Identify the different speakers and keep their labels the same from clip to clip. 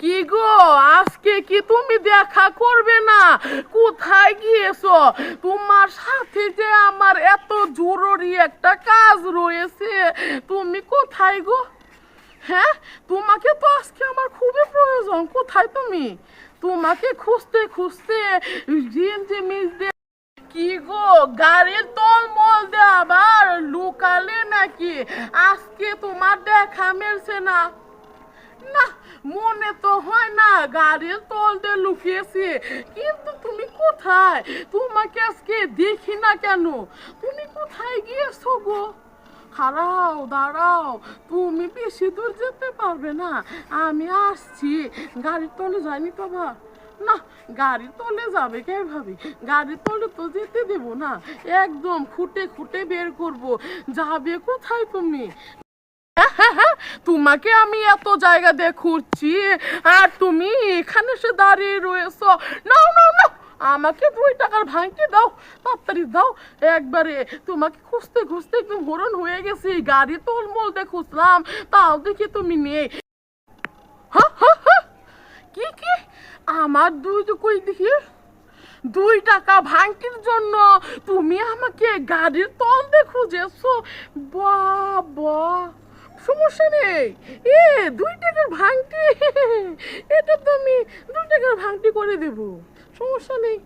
Speaker 1: কি গো? আজকে কি তুমি দেখা করবে না? কোথায় গিয়েছো? তোমার সাথে যে আমার এত জরুরি একটা কাজ রয়েছে, তুমি কোথায় গো? হ্যাঁ? তোমাকে তো আজকে আমার খুবই প্রয়োজন। কোথায় তুমি? তোমাকে খুঁজতে খুঁজতে দিয়ে কি গো? গাড়ির তলমল দে আবার? লুকালে নাকি? আজকে তোমার দেখা মিলছে না। না মনে তো হয় না গাড়ির তল দিয়ে লুকিয়েছি। কিন্তু তুমি কোথায়? তোমাকে আজকে দেখি না কেন? তুমি কোথায় গিয়েছো গো? হারাও দাঁড়াও। তুমি বেশি দূর যেতে পারবে না। আমি আসছি। গাড়ির তলে যাইনি তো বাবা না গাড়ি তলে যাবে কে ভাবি? গাড়ির তলে তো যেতে দেব না। একদম খুঁটে খুঁটে বের করব। যাবে কোথায় তুমি? তোমাকে আমি এত জায়গা দিয়ে ঘুরছি আর তুমি এখানে সে দাঁড়িয়ে রয়েছ। নাও নাও নাও, আমাকে দুই টাকার ভাঙটি দাও, তাড়াতাড়ি দাও। একবারে তোমাকে খুঁজতে খুঁজতে একদম হরণ হয়ে গেছি, গাড়ি তোলমোল দিয়ে খুঁজলাম, তাও দেখি তুমি নেই। কি কি? আমার দুই কই দেখি। দুই টাকা ভাঙটির জন্য তুমি আমাকে গাড়ির তল দিয়ে খুঁজেছো। বাবা সমস্যা নেই। এ, দুই টাকার ভাঙটি এটা তো আমি দুই টাকার ভাঙটি করে দেব। সমস্যা নেই।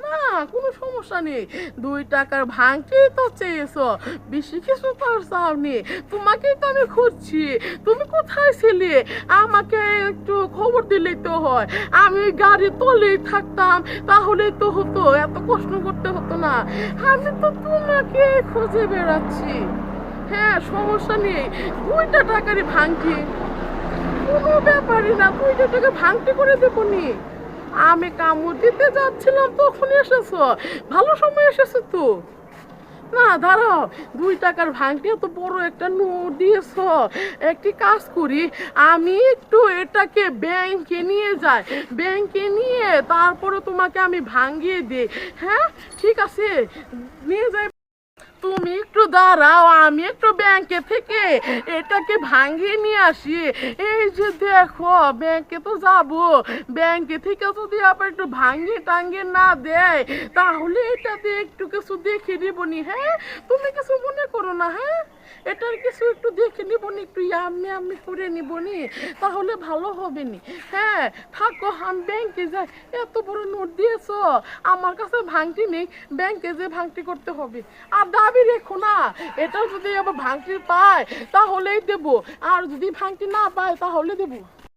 Speaker 1: না, কোনো সমস্যা নেই। দুই টাকার ভাঙটি তো চেয়েছো। বেশি কিছু আর চাওনি। তোমাকেই তো আমি খুঁজছি। তুমি কোথায় ছিলে? আমাকে একটু খবর দিলেই তো হয়। আমি গাড়ি তলেই থাকতাম। তাহলে তো হতো। এত কষ্ট করতে হতো না। আমি তো তোমাকে খুঁজে বেড়াচ্ছি। হ্যাঁ সমস্যা নেই। দুইটা টাকারই ভাঙটি কোনো ব্যাপারই না, দুইটা টাকা ভাঙটি করে দেবো নি। আমি কামড় দিতে যাচ্ছিলাম, তখন এসেছ। ভালো সময় এসেছ তো। না, দাঁড়াও, দুই টাকার ভাঙটি এত বড় একটা নোট দিয়েছ। একটি কাজ করি, আমি একটু এটাকে ব্যাংকে নিয়ে যাই। ব্যাংকে নিয়ে তারপরে তোমাকে আমি ভাঙিয়ে দিই। হ্যাঁ ঠিক আছে, নিয়ে যাই তুমি একটু দাঁড়াও, আমি একটু ব্যাংকে থেকে এটাকে ভাঙিয়ে নিয়ে আসি। এই যে দেখো ব্যাংকে তো যাব। ব্যাংকে থেকে যদি আবার একটু ভাঙিয়ে টাঙ্গিয়ে না দেয়, তাহলে এটাতে একটু কিছু দেখে নিবনি হ্যাঁ? তুমি কিছু মনে করো না হ্যাঁ? এটার কিছু একটু দেখে নিবনি, একটু আমি আমি করে নিবনি, তাহলে ভালো হবে নি হ্যাঁ থাকো, আমি ব্যাংকে যাই। এত বড় নোট দিয়েছ। আমার কাছে ভাঙটি নেই। ব্যাংকে যে ভাঙটি করতে হবে। আর দাবি রেখো না এটা যদি আবার ভাঙটি পায়, তাহলেই দেবো। আর যদি ভাঙটি না পায়, তাহলে দেবো।